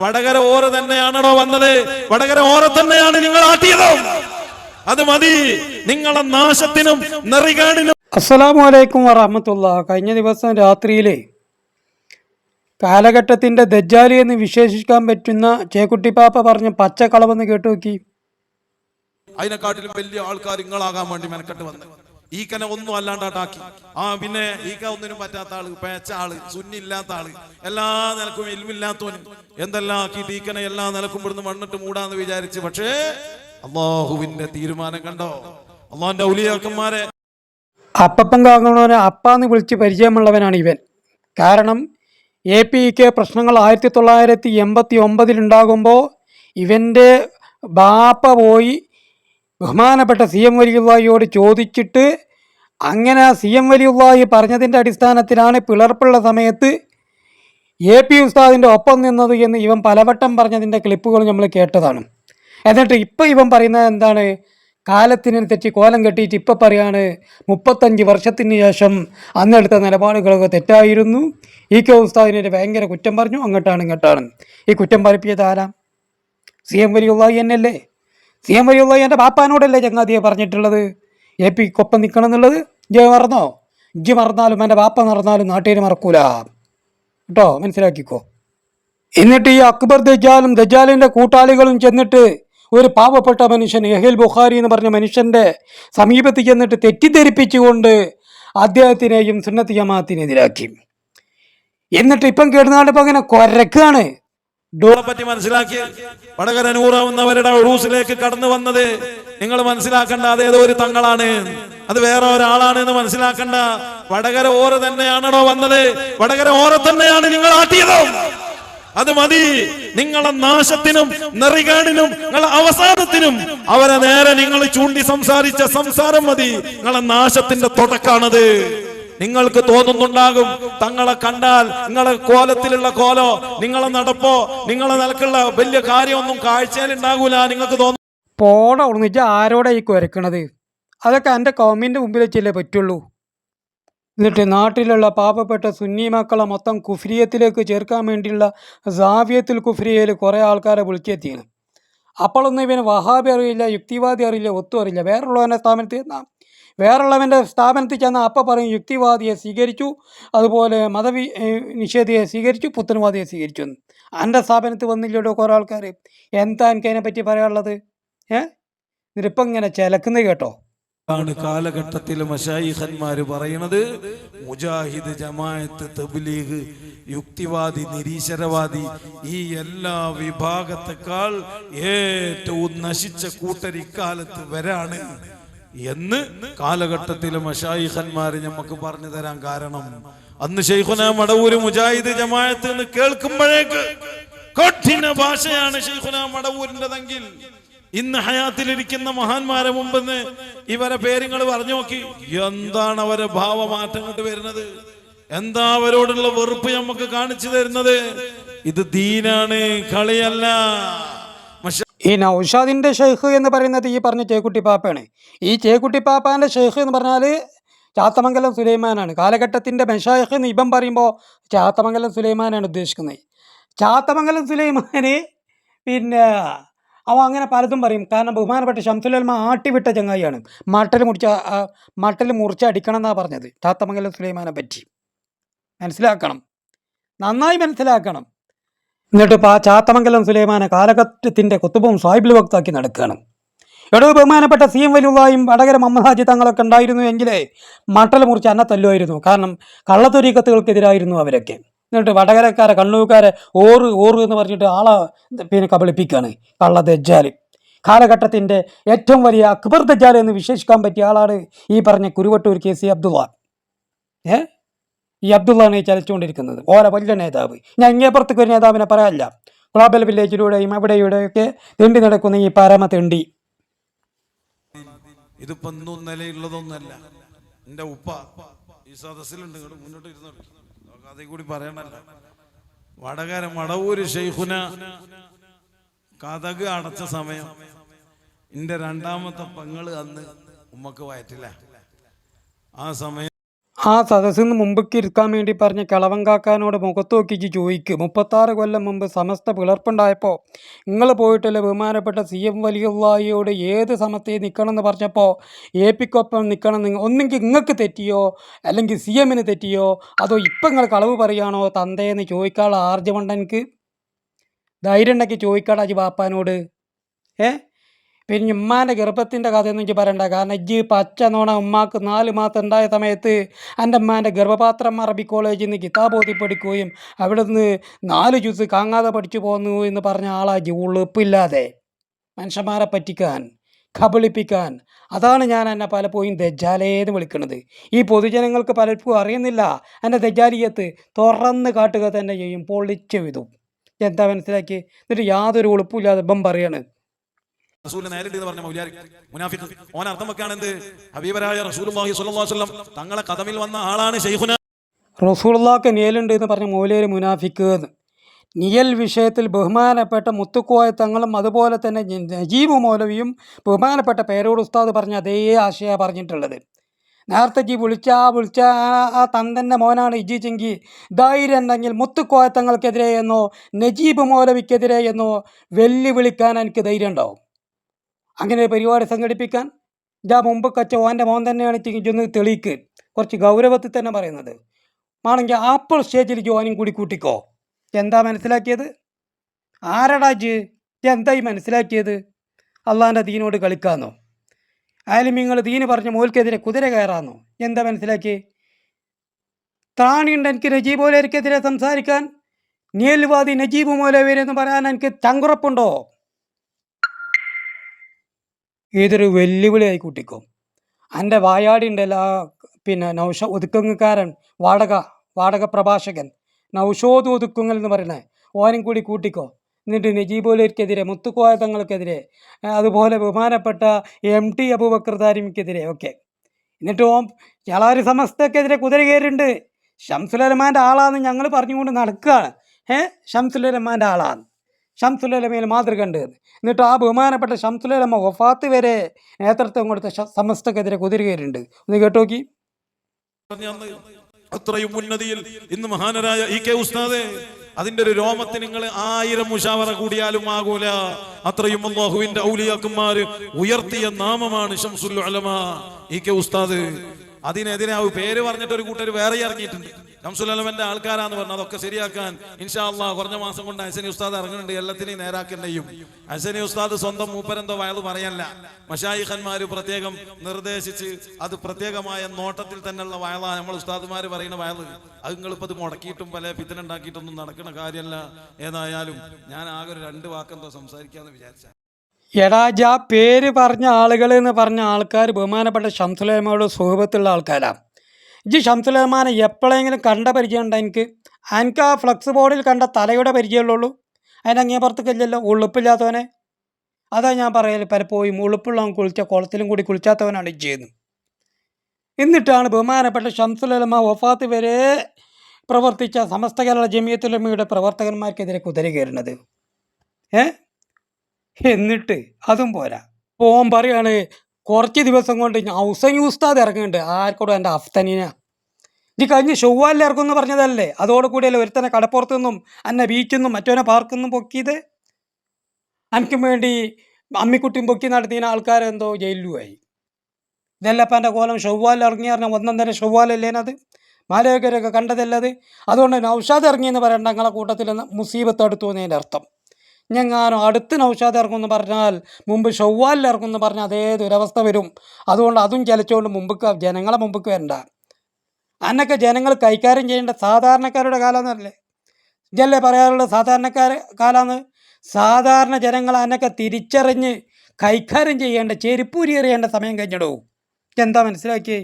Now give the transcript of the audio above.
വടകര ഓര തന്നെയാണോ വന്നത്. വടകര ഓര തന്നെയാണ് നിങ്ങൾ ആട്ടിയത്. അത് മതി. നിങ്ങളെ നാശത്തിനും നെറികാടിനും അസ്സലാമു അലൈക്കും വറഹമത്തുള്ള. കഴിഞ്ഞ ദിവസം രാത്രിയിലെ കാലഘട്ടത്തിന്റെ ദജ്ജാലി എന്ന് വിശേഷിക്കാൻ പറ്റുന്ന ചേക്കുട്ടിപ്പാപ്പ പറഞ്ഞ പച്ചക്കളവെന്ന് കേട്ടു നോക്കി. അതിനെക്കാട്ടിലും വലിയ ആൾക്കാർ നിങ്ങളാകാൻ വേണ്ടി മെനക്കെട്ട് വന്ന് ഈക്കനെ ഒന്നും അല്ലാണ്ടാട്ടാക്കി ആ പിന്നെ ഈക്ക ഒന്നിനും പറ്റാത്ത ആൾ പേച്ച ആൾ സുന്നില്ലാത്ത ആൾ എല്ലാ നിലക്കും ഇൽമില്ലാത്തവന് എന്തെല്ലാം ആക്കിയിട്ട് ഈക്കനെ എല്ലാ നിലക്കും ഇവിടുന്ന് മണ്ണിട്ട് മൂടാന്ന് വിചാരിച്ച്. പക്ഷേ അള്ളാഹുവിന്റെ തീരുമാനം കണ്ടോ? അള്ളാഹിന്റെ ഔലിയാക്കന്മാരെ. അപ്പപ്പം കാങ്ങണവനെ അപ്പാന്ന് വിളിച്ച് പരിചയമുള്ളവനാണ് ഇവൻ. കാരണം എ പി പ്രശ്നങ്ങൾ ആയിരത്തി തൊള്ളായിരത്തി എൺപത്തി ഒമ്പതിലുണ്ടാകുമ്പോൾ ഇവന്റെ ബാപ്പ പോയി ബഹുമാനപ്പെട്ട സി എം വലിയുള്ളാഹിയോട് ചോദിച്ചിട്ട് അങ്ങനെ സി എം വലിയുള്ളാഹി പറഞ്ഞതിന്റെ അടിസ്ഥാനത്തിലാണ് പിളർപ്പുള്ള സമയത്ത് എ പി ഉസ്താദിന്റെ ഒപ്പം നിന്നത് എന്ന് ഇവൻ പലവട്ടം പറഞ്ഞതിന്റെ ക്ലിപ്പുകൾ നമ്മൾ കേട്ടതാണ്. എന്നിട്ട് ഇപ്പം ഇവൻ പറയുന്നത് എന്താണ്? കാലത്തിനനുസരിച്ച് കോലം കെട്ടിയിട്ട് ഇപ്പം പറയാണ് മുപ്പത്തഞ്ച് വർഷത്തിന് ശേഷം അന്നെടുത്ത നിലപാടുകളൊക്കെ തെറ്റായിരുന്നു. ഈ കെ ഉസ്താദിനെ ഭയങ്കര കുറ്റം പറഞ്ഞു അങ്ങോട്ടാണ് ഇങ്ങോട്ടാണ്. ഈ കുറ്റം പറപ്പിയത് ആരാ? സി എം വലിയുള്ളാഹി എന്നല്ലേ സി എം വലിയുള്ളാഹി എന്റെ ബാപ്പാനോടല്ലേ ചങ്ങാതിയെ പറഞ്ഞിട്ടുള്ളത്? എ പിക്കൊപ്പം നിൽക്കണം എന്നുള്ളത് ഇജ്ജ് മറന്നോ? ഇജ്ജ് മറന്നാലും എന്റെ ബാപ്പ മറന്നാലും നാട്ടുകാർ മറക്കൂല. കേട്ടോ? മനസ്സിലാക്കിക്കോ? എന്നിട്ട് ഈ അക്ബർ ദജാലും ദജാലിന്റെ കൂട്ടാളികളും ചെന്നിട്ട് ഒരു പാവപ്പെട്ട മനുഷ്യൻ എഹിൽ ബുഖാരി എന്ന് പറഞ്ഞ മനുഷ്യന്റെ സമീപത്ത് ചെന്നിട്ട് തെറ്റിദ്ധരിപ്പിച്ചുകൊണ്ട് അദ്ദേഹത്തിനെയും സുന്നത്ത് ജമാഅത്തിനെതിരാക്കി എന്നിട്ട് ഇപ്പം കേടുന്നാണ്ട് ഇപ്പം അങ്ങനെ കൊരക്കാണ്. ഡോളെ പറ്റി മനസ്സിലാക്കി. വടകര നൂറാവുന്നവരുടെ ഉറൂസിലേക്ക് കടന്നു വന്നത് നിങ്ങൾ മനസ്സിലാക്കണ്ട അത് ഏതോ ഒരു തങ്ങളാണ്. അത് വേറെ ഒരാളാണ് എന്ന് മനസ്സിലാക്കണ്ട. വടകര ഓറ് തന്നെയാണോ വന്നത്. വടകര ഓറ തന്നെയാണ് നിങ്ങൾ ആട്ടിയത്. അത് മതി. നിങ്ങളെ നാശത്തിനും നെറികാടിനും നിങ്ങളെ അവസാനത്തിനും അവരെ നേരെ നിങ്ങൾ ചൂണ്ടി സംസാരിച്ച സംസാരം മതി. നിങ്ങളെ നാശത്തിന്റെ തുടക്കാണത്. നിങ്ങൾക്ക് തോന്നുന്നുണ്ടാകും. തങ്ങളെ കണ്ടാൽ നിങ്ങളെ കോലത്തിലുള്ള കോലോ നിങ്ങളെ നടപ്പോ നിങ്ങളെ നിലക്കുള്ള വലിയ കാര്യമൊന്നും കാഴ്ചയിൽ ഉണ്ടാകൂല നിങ്ങൾക്ക് തോന്നും പോട ഉള്ളിച്ച് ആരോടെ ഈ കുരക്കണത്? അതൊക്കെ എന്റെ കോമിന്റെ മുമ്പിൽ വെച്ചല്ലേ പറ്റുള്ളൂ. എന്നിട്ട് നാട്ടിലുള്ള പാവപ്പെട്ട സുന്നി മക്കളെ മൊത്തം കുഫ്രിയത്തിലേക്ക് ചേർക്കാൻ വേണ്ടിയുള്ള സാവിയത്തിൽ കുഫ്രിയയിൽ കുറേ ആൾക്കാരെ വിളിച്ചെത്തിയത് അപ്പോഴൊന്നും ഇവന് വഹാബി അറിയില്ല യുക്തിവാദി അറിയില്ല ഒത്തും അറിയില്ല. വേറുള്ളവന്റെ സ്ഥാപനത്തിൽ വേറുള്ളവന്റെ സ്ഥാപനത്തിൽ ചെന്ന അപ്പം പറയും യുക്തിവാദിയെ സ്വീകരിച്ചു. അതുപോലെ മതവി നിഷേധിയെ സ്വീകരിച്ചു പുത്തൻവാദിയെ സ്വീകരിച്ചു എന്ന്. എന്റെ സ്ഥാപനത്തിൽ വന്നില്ലല്ലോ കുറേ ആൾക്കാർ. എന്താ എനിക്ക് അതിനെപ്പറ്റി പറയാനുള്ളത്? ഏ? എന്നിട്ടിപ്പം ഇങ്ങനെ ചിലക്കുന്നത് കേട്ടോ. ആണ് കാലഘട്ടത്തിൽ മഷായിഖന്മാര് പറയുന്നത് മുജാഹിദ് ജമായത്ത് തബ്ലീഗ് യുക്തിവാദി നിരീശ്വരവാദി ഈ എല്ലാ വിഭാഗത്തെക്കാൾ ഏറ്റവും നശിച്ച കൂട്ടർ ഇക്കാലത്ത് വരാണ്. എന്ന് കാലഘട്ടത്തിൽ മഷായിഖന്മാര് നമുക്ക് പറഞ്ഞു തരാൻ കാരണം. അന്ന് ഷെയ്ഖുന മടവൂര് മുജാഹിദ് ജമാഅത്ത് എന്ന് കേൾക്കുമ്പോഴേക്ക് കഠിന ഭാഷയാണ് ഷെയ്ഖുന മടവൂരിന്റെതെങ്കിൽ. ഇന്ന് ഹയാത്തിലിരിക്കുന്ന മഹാന്മാരെ മുമ്പെന്ന് ഇവരെ പേരുങ്ങൾ പറഞ്ഞു നോക്കി. എന്താണ് അവരെ ഭാവമാറ്റം കൊണ്ട് വരുന്നത്? എന്താ അവരോടുള്ള വെറുപ്പ് നമുക്ക് കാണിച്ചു തരുന്നത്? ഇത് ദീനാണ് കളിയല്ല. ഈ നൗഷാദിന്റെ ഷെയ്ഖ് എന്ന് പറയുന്നത് ഈ പറഞ്ഞ ചേക്കുട്ടി പാപ്പയാണ് ഈ ചേക്കുട്ടി പാപ്പാന്റെ ഷെയ്ഖ് എന്ന് പറഞ്ഞാൽ ചാത്തമംഗലം സുലൈമാനാണ്. കാലഘട്ടത്തിന്റെ മെഷായഖ് എന്ന് ഇപ്പം പറയുമ്പോൾ ചാത്തമംഗലം സുലൈമാനാണ് ഉദ്ദേശിക്കുന്നത്. ചാത്തമംഗലം സുലൈമാന് പിന്നെ അവ അങ്ങനെ പലതും പറയും. കാരണം ബഹുമാനപ്പെട്ട ഷംസുലൽമ ആട്ടിവിട്ട ചങ്ങായിയാണ്. മട്ടൽ മുറിച്ച മട്ടൽ മുറിച്ച് അടിക്കണം എന്നാണ് പറഞ്ഞത് ചാത്തമംഗലം സുലൈമാനെ പറ്റി. മനസ്സിലാക്കണം. നന്നായി മനസ്സിലാക്കണം. എന്നിട്ട് ആ ചാത്തമംഗലം സുലൈമാനെ കാലഘട്ടത്തിന്റെ കുത്തുബും സാഹിബിൽ വക്താക്കി നടക്കുകയാണ്. എടോ ബഹുമാനപ്പെട്ട സി എം വലിയുള്ളതായും വടകര മമ്മദാജി തങ്ങളൊക്കെ ഉണ്ടായിരുന്നു എങ്കിലേ മട്ടൽ മുറിച്ച് അന്ന തല്ലുമായിരുന്നു കാരണം കള്ളത്തൊരീക്കത്തുകൾക്കെതിരായിരുന്നു അവരൊക്കെ. എന്നിട്ട് വടകരക്കാരെ കണ്ണൂക്കാരെ ഓറ് ഓറ് എന്ന് പറഞ്ഞിട്ട് ആളെ പിന്നെ കബളിപ്പിക്കുകയാണ് കള്ള ദജ്ജാൽ കാലഘട്ടത്തിന്റെ ഏറ്റവും വലിയ അക്ബർ ദജ്ജാൽ എന്ന് വിശേഷിക്കാൻ പറ്റിയ ആളാണ് ഈ പറഞ്ഞ കുരുവട്ടൂർ കെ സി അബ്ദുള്ള. ഏ? ഈ അബ്ദുള്ളാണ് ഈ ചലിച്ചുകൊണ്ടിരിക്കുന്നത്. ഓല വലിയ നേതാവ്. ഞാൻ ഇങ്ങേപ്പുറത്തേക്ക് ഒരു നേതാവിനെ പറയാനില്ല ഗ്ലോബൽ വില്ലേജിലൂടെയും അവിടെയൂടെയൊക്കെ തെണ്ടി നടക്കുന്ന ഈ പരമ തെണ്ടി. ഇതിപ്പോ ഒന്നും നിലയുള്ളതൊന്നല്ല എന്റെ ഉപ്പ ഈ സദസ്സിലുണ്ട്. മുന്നോട്ട് ഇരുന്നോട്ട് അതേ കൂടി പറയണല്ല വടകര മടവൂര് ഷെയ്ഖുന കഥക് അടച്ച സമയം. എന്റെ രണ്ടാമത്തെ പങ്ങൾ അന്ന് ഉമ്മക്ക് വയറ്റില്ല ആ സമയം ആ സദസ്സിൽ നിന്ന് മുമ്പേക്ക് ഇരിക്കാൻ വേണ്ടി പറഞ്ഞ കിളവങ്കാക്കാനോട് മുഖത്ത് നോക്കിച്ച് ചോദിക്കും മുപ്പത്താറ് കൊല്ലം മുമ്പ് സമസ്ത പിളർപ്പുണ്ടായപ്പോൾ നിങ്ങൾ പോയിട്ടല്ലേ ബഹുമാനപ്പെട്ട സി എം വലിയുള്ളായിയോട് ഏത് നിൽക്കണം എന്ന് പറഞ്ഞപ്പോൾ എ പിക്കൊപ്പം നിൽക്കണം നിങ്ങൾ ഒന്നെങ്കിൽ നിങ്ങൾക്ക് തെറ്റിയോ? അല്ലെങ്കിൽ സി എമ്മിന് തെറ്റിയോ? അതോ ഇപ്പം നിങ്ങൾ കളവ് പറയുകയാണോ തന്തയെന്ന് ചോദിക്കാനുള്ള ആർജമുണ്ട് എനിക്ക് ധൈര്യം ചോദിക്കാടാ അജി ബാപ്പാനോട്. ഏ? പിന്നെ ഉമ്മാന്റെ ഗർഭത്തിന്റെ കഥയൊന്നും എനിക്ക് പറയണ്ട. കാരണം ഇജ്ജ് പച്ച നോണ ഉമ്മാക്ക് നാല് മാസം ഉണ്ടായ സമയത്ത് എന്റെ ഉമ്മാന്റെ ഗർഭപാത്രം അറബി കോളേജിൽ നിന്ന് കിതാബ് ഓതി പഠിക്കുകയും അവിടെ നിന്ന് നാല് ജ്യൂസ് കാങ്ങാതെ പഠിച്ചു പോന്നു എന്ന് പറഞ്ഞ ആളാ ജി ഉളുപ്പില്ലാതെ മനുഷ്യന്മാരെ പറ്റിക്കാൻ കബളിപ്പിക്കാൻ. അതാണ് ഞാൻ എന്നെ പലപ്പോഴും ദജാലേന്ന് വിളിക്കുന്നത്. ഈ പൊതുജനങ്ങൾക്ക് പലപ്പോഴും അറിയുന്നില്ല. എന്റെ ദജാലിയത്ത് തുറന്ന് കാട്ടുക തന്നെ ചെയ്യും. പൊളിച്ചു വിതും എന്താ മനസ്സിലാക്കി എന്നിട്ട് യാതൊരു ഉളുപ്പില്ലാതെ ഇപ്പം പറയാണ് റസൂൽ നേരിട്ട് പറഞ്ഞ മൗലിയാർ മുനാഫിഖ് ഓൻ അർത്ഥം വെക്കാണ് എന്ത്? ഹബീബരായ റസൂലുള്ളാഹി സ്വല്ലല്ലാഹു അലൈഹി വസല്ലം തങ്ങളെ കദമിൽ വന്ന ആളാണ് ഷൈഖുന റസൂലുള്ളാഹിക്ക് നിയലുണ്ട് എന്ന് പറഞ്ഞ മൗലിയാരി മുനാഫിക്ക്. നിയൽ വിഷയത്തിൽ ബഹുമാനപ്പെട്ട മുത്തുക്കോയ തങ്ങളും അതുപോലെ തന്നെ നജീബ് മൗലവിയും ബഹുമാനപ്പെട്ട പേരോട് ഉസ്താദ് പറഞ്ഞ അതേ ആശയ പറഞ്ഞിട്ടുള്ളത്. നേരത്തെ ജി വിളിച്ചാ വിളിച്ച ആ- ആ തന്തന്റെ മോനാണ് ചെങ്കി. ധൈര്യം ഉണ്ടെങ്കിൽ മുത്തുക്കോയത്തങ്ങൾക്കെതിരെ എന്നോ നജീബ് മൗലവിക്കെതിരെ എന്നോ വെല്ലുവിളിക്കാൻ എനിക്ക് ധൈര്യം ഉണ്ടാവും. അങ്ങനെ ഒരു പരിപാടി സംഘടിപ്പിക്കാൻ ഇതാ മുമ്പ് കച്ച ഓന്റെ മോൻ തന്നെയാണ് ഇച്ചൊന്ന് തെളിയിക്ക്. കുറച്ച് ഗൗരവത്തിൽ തന്നെ പറയുന്നത്. ആണെങ്കിൽ ആപ്പിൾ സ്റ്റേജിൽ ജോനും കൂടി കൂട്ടിക്കോ. എന്താ മനസ്സിലാക്കിയത്? ആരടാ ജ്? എന്തായി മനസ്സിലാക്കിയത്? അള്ളാന്റെ ദീനോട് കളിക്കാന്നോ? ആയാലും നിങ്ങൾ ദീന് പറഞ്ഞ മോൽക്കെതിരെ കുതിര കയറാന്നോ? എന്താ മനസ്സിലാക്കി താണിയുണ്ട് എനിക്ക് നജീബ് മോലേർക്കെതിരെ സംസാരിക്കാൻ. നിയൽവാദി നജീബ് മോലവരെന്ന് പറയാൻ എനിക്ക് ചങ്കുറപ്പുണ്ടോ? ഇതൊരു വെല്ലുവിളിയായി കൂട്ടിക്കോ. എന്റെ വായാടിന്റെ എല്ലാ പിന്നെ നൗഷ ഒതുക്കങ്ങക്കാരൻ വാടക വാടക പ്രഭാഷകൻ നൗഷോദ് ഒതുക്കുങ്ങൽ എന്ന് പറയുന്നത് ഓനും കൂടി കൂട്ടിക്കോ. എന്നിട്ട് നജീബോലർക്കെതിരെ മുത്തുക്കോയ തങ്ങൾക്കെതിരെ അതുപോലെ ബഹുമാനപ്പെട്ട എം ടി അബൂബക്കർ താരിമിക്കെതിരെ ഒക്കെ. എന്നിട്ട് ഓം ചളാരി സമസ്തക്കെതിരെ കുതിര കയറിയിട്ടുണ്ട്. ഷംസുലഹ്മാന്റെ ആളാന്ന് ഞങ്ങൾ പറഞ്ഞുകൊണ്ട് നടക്കുകയാണ്. ഏഹ് ഷംസുലഹ്മാന്റെ ആളാണ് ഷംസുലമയിൽ മാതൃക ഉണ്ട് എന്ന്. എന്നിട്ട് ആ ബഹുമാനപ്പെട്ട ഷംസുലമ വഫാത്ത് വരെ നേതൃത്വം കൊടുത്ത സമസ്തക്കെതിരെ കുതിരുകയുണ്ട് ഒന്ന് കേട്ടോക്കി. അത്രയും ഉന്നതിയിൽ ഇന്ന് മഹാനരായ ഇ കെ ഉസ്താദ് അതിന്റെ ഒരു രോമത്തിന് നിങ്ങൾ ആയിരം മുഷാവറ കൂടിയാലും ആകൂല. അത്രയും അള്ളാഹുവിന്റെ ഔലിയാക്കന്മാര് ഉയർത്തിയ നാമമാണ് ഷംസുൽ ഉലമ. ഇ കെ ഉസ്താദ് അതിനെതിരെ ആ പേര് പറഞ്ഞിട്ട് ഒരു കൂട്ടർ വേറെ ഇറങ്ങിയിട്ടുണ്ട്. ഷംസുൽ ഉലമന്റെ ആൾക്കാരാന്ന് പറഞ്ഞു അതൊക്കെ ശരിയാക്കാൻ ഇൻഷാ അള്ളാഹ് കുറഞ്ഞ മാസം കൊണ്ട് ഹസനി ഉസ്താദ് ഇറങ്ങുന്നുണ്ട്. എല്ലാത്തിനെയും നേരാക്കണ്ടെയും ഹസനി ഉസ്താദ് സ്വന്തം മൂപ്പരെന്തോ വയത് പറയല്ല. മഷായിഖന്മാർ പ്രത്യേകം നിർദ്ദേശിച്ച് അത് പ്രത്യേകമായ നോട്ടത്തിൽ തന്നെയുള്ള വയലാണ് നമ്മൾ ഉസ്താദുമാർ പറയുന്ന വയത് അത് നിങ്ങളിപ്പോൾ അത് മുടക്കിയിട്ടും പല പിത്തനുണ്ടാക്കിയിട്ടൊന്നും നടക്കുന്ന കാര്യമല്ല ഏതായാലും ഞാൻ ആകെ ഒരു രണ്ട് വാക്കെന്തോ സംസാരിക്കാന്ന് വിചാരിച്ച. എടാ ജാ പേര് പറഞ്ഞ ആളുകൾ എന്ന് പറഞ്ഞ ആൾക്കാർ ബഹുമാനപ്പെട്ട ഷംസുലമയോട് സുഹൃത്തുള്ള ആൾക്കാരാണ് ഇജ് ഷംസുലഹ്മാനെ എപ്പോഴെങ്കിലും കണ്ട പരിചയം എനിക്ക്? എനിക്ക് ആ ഫ്ലക്സ് ബോർഡിൽ കണ്ട തലയുടെ പരിചയമുള്ളൂ. അതിന്റെ അങ്ങേ ഉളുപ്പില്ലാത്തവനെ. അതാ ഞാൻ പറയൽ പലപ്പോഴും ഉളുപ്പുള്ളവൻ കുളിച്ച കുളത്തിലും കൂടി കുളിച്ചാത്തവനാണ് ഇജ്ജെന്ന് എന്നിട്ടാണ് ബഹുമാനപ്പെട്ട ഷംസുലഹ്മ വഫാത്ത് വരെ പ്രവർത്തിച്ച സമസ്ത കേരള ജമിയത്തുലമയുടെ പ്രവർത്തകന്മാർക്കെതിരെ കുതിരി കയറുന്നത്. ഏ? എന്നിട്ട് അതും പോരാ. പോകാൻ പറയാണ് കുറച്ച് ദിവസം കൊണ്ട് ഹൗസൻ ഉസ്താദ് ഇറങ്ങുന്നുണ്ട്. ആർക്കോടും എന്റെ അഫ്തനീന. ഇനി കഴിഞ്ഞ് ചൊവ്വാലിൽ ഇറക്കുമെന്ന് പറഞ്ഞതല്ലേ? അതോടുകൂടിയല്ലേ ഒരുത്തനെ കടപ്പുറത്തു നിന്നും എന്നെ ബീച്ചിൽ നിന്നും മറ്റോനെ പാർക്കിൽ നിന്നും പൊക്കിയത്? എനിക്കും വേണ്ടി അമ്മിക്കുട്ടിയും പൊക്കി നടത്തിയ ആൾക്കാരെന്തോ ജയിലിലുമായി ഇതല്ല അപ്പം എന്റെ കോലം ചൊവ്വാലിൽ ഇറങ്ങി പറഞ്ഞാൽ ഒന്നും തന്നെ ചൊവ്വാലല്ലേനത് മാലയോഗ്യരൊക്കെ കണ്ടതല്ലത് അതുകൊണ്ട് നൗഷാദ് ഇറങ്ങിയെന്ന് പറയണ്ട ഞങ്ങളെ കൂട്ടത്തിൽ മുസീബത്ത് അടുത്തു എന്നതിന്റെ അർത്ഥം. ഞങ്ങാനോ അടുത്ത് നൗഷാദ് ഇറങ്ങുമെന്ന് പറഞ്ഞാൽ മുമ്പ് ഷവ്വാലിൽ ഇറങ്ങുമെന്ന് പറഞ്ഞാൽ അതേ ദുരവസ്ഥ വരും. അതുകൊണ്ട് അതും ചലിച്ചുകൊണ്ട് മുമ്പ് ജനങ്ങളെ മുമ്പ് വരണ്ട. അന്നൊക്കെ ജനങ്ങൾ കൈകാര്യം ചെയ്യേണ്ട സാധാരണക്കാരുടെ കാലമെന്നല്ലേ ഇതല്ലേ പറയാറുള്ള സാധാരണക്കാർ കാലാന്ന് സാധാരണ ജനങ്ങൾ അന്നൊക്കെ തിരിച്ചറിഞ്ഞ് കൈകാര്യം ചെയ്യേണ്ട ചെരുപ്പൂരി എറിയേണ്ട സമയം കഴിഞ്ഞിടൂ? എന്താ മനസ്സിലാക്കിയേ?